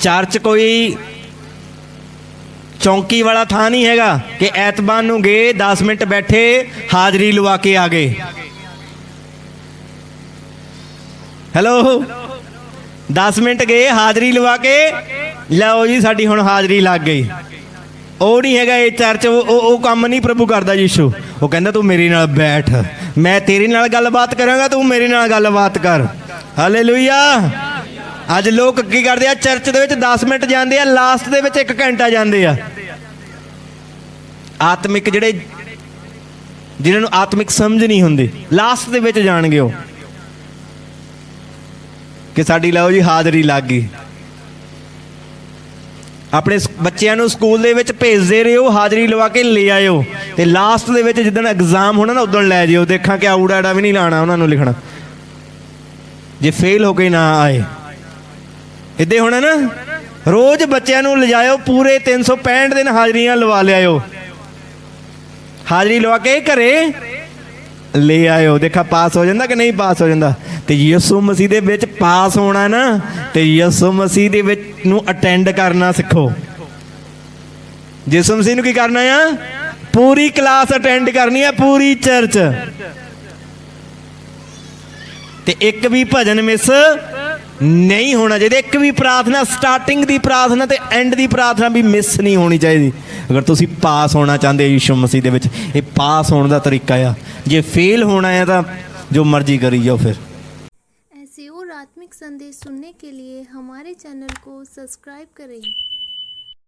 Church ਕੋਈ ਚੌਂਕੀ ਵਾਲਾ ਥਾਂ ਨਹੀਂ ਹੈਗਾ ਕਿ ਐਤਵਾਰ ਨੂੰ ਗਏ 10 ਮਿੰਟ ਬੈਠੇ, ਹਾਜ਼ਰੀ ਲਵਾ ਕੇ ਆ ਗਏ। ਹੈਲੋ? 10 ਮਿੰਟ ਗਏ, ਹਾਜ਼ਰੀ ਲਵਾ ਕੇ? ਲਓ ਜੀ, ਸਾਡੀ ਹੁਣ ਹਾਜ਼ਰੀ ਲੱਗ ਗਈ। ਉਹ ਨਹੀਂ ਹੈਗਾ ਇਹ ਚਰਚ ਉਹ ਉਹ- ਕੰਮ ਨਹੀਂ ਪ੍ਰਭੂ ਕਰਦਾ ਯੀਸ਼ੂ। ਉਹ ਕਹਿੰਦਾ, ਤੂੰ ਮੇਰੇ ਨਾਲ ਬੈਠ। ਮੈਂ ਤੇਰੇ ਨਾਲ ਗੱਲਬਾਤ ਕਰਾਂਗਾ, ਤੂੰ ਮੇਰੇ ਨਾਲ ਗੱਲਬਾਤ ਕਰ। ਹਾਲੇਲੂਇਆ। ਅੱਜ ਲੋਕ ਕੀ ਕਰਦੇ ਆ? ਚਰਚ ਦੇ ਵਿੱਚ 10 ਮਿੰਟ ਜਾਂਦੇ ਆ, ਲਾਸਟ ਦੇ ਵਿੱਚ 1 ਘੰਟਾ ਜਾਂਦੇ ਆ। ਆਤਮਿਕ ਜਿਹੜੇ ਜਿਨ੍ਹਾਂ ਨੂੰ ਆਤਮਿਕ ਸਮਝ ਨਹੀਂ ਹੁੰਦੀ, ਲਾਸਟ ਦੇ ਵਿੱਚ ਜਾਣਗੇ ਉਹ। ਕਿ ਸਾਡੀ ਲਓ ਜੀ ਹਾਜ਼ਰੀ ਲੱਗ ਗਈ। ਆਪਣੇ ਬੱਚਿਆਂ ਨੂੰ ਸਕੂਲ ਦੇ ਵਿੱਚ ਭੇਜਦੇ ਰਹੋ, ਹਾਜ਼ਰੀ ਲਵਾ ਕੇ ਲੈ ਆਇਓ। ਤੇ ਲਾਸਟ ਦੇ ਵਿੱਚ ਜਿੱਦਣ ਐਗਜ਼ਾਮ ਹੋਣਾ ਨਾ, ਉਦੋਂ ਲੈ ਜਿਓ। ਦੇਖਾਂ ਕਿ ਆਊੜਾ ਆੜਾ ਵੀ ਨਹੀਂ ਲਾਣਾ ਉਹਨਾਂ ਨੂੰ ਲਿਖਣਾ। ਜੇ ਫੇਲ ਹੋ ਕੇ ਨਾ ਆਏ। ਇੱਦੇ ਹੋਣਾ ਨਾ? ਰੋਜ਼ ਬੱਚਿਆਂ ਨੂੰ ਲਿਜਾਇਓ, ਪੂਰੇ 365 ਦਿਨ ਹਾਜ਼ਰੀਆਂ ਲਵਾ ਲਿਆਇਓ। ਹਾਜ਼ਰੀ ਲਵਾ ਕੇ ਘਰੇ ਲੈ ਆਇਓ। ਦੇਖਾ, ਪਾਸ ਹੋ ਜਾਂਦਾ ਕਿ ਨਹੀਂ ਪਾਸ ਹੋ ਜਾਂਦਾ? ਤੇ ਯਿਸੂ ਮਸੀਹ ਦੇ ਵਿੱਚ ਪਾਸ ਹੋਣਾ ਨਾ, ਤੇ ਯਿਸੂ ਮਸੀਹ ਦੇ ਵਿੱਚ ਨੂੰ ਅਟੈਂਡ ਕਰਨਾ ਸਿੱਖੋ। ਯਿਸੂ ਮਸੀਹ ਨੂੰ ਕੀ ਕਰਨਾ ਆ? ਪੂਰੀ ਕਲਾਸ ਅਟੈਂਡ ਕਰਨੀ ਆ, ਪੂਰੀ ਚਰਚ। ਤੇ ਇੱਕ ਵੀ ਭਜਨ ਮਿਸ ਨਹੀਂ ਹੋਣਾ ਚਾਹੀਦਾ ਇੱਕ ਵੀ ਪ੍ਰਾਰਥਨਾ ਸਟਾਰਟਿੰਗ ਦੀ ਪ੍ਰਾਰਥਨਾ ਤੇ ਐਂਡ ਦੀ ਪ੍ਰਾਰਥਨਾ ਵੀ ਮਿਸ ਨਹੀਂ ਹੋਣੀ ਚਾਹੀਦੀ ਅਗਰ ਤੁਸੀਂ ਪਾਸ ਹੋਣਾ ਚਾਹੁੰਦੇ ਹੋ ਯਿਸੂ ਮਸੀਹ ਦੇ ਵਿੱਚ ਇਹ ਪਾਸ ਹੋਣ ਦਾ ਤਰੀਕਾ ਆ ਜੇ ਫੇਲ ਹੋਣਾ ਹੈ ਤਾਂ ਜੋ ਮਰਜ਼ੀ ਕਰੀ ਜਾਓ ਫਿਰ ऐसे और आत्मिक संदेश सुनने के लिए हमारे चैनल को सब्सक्राइब करें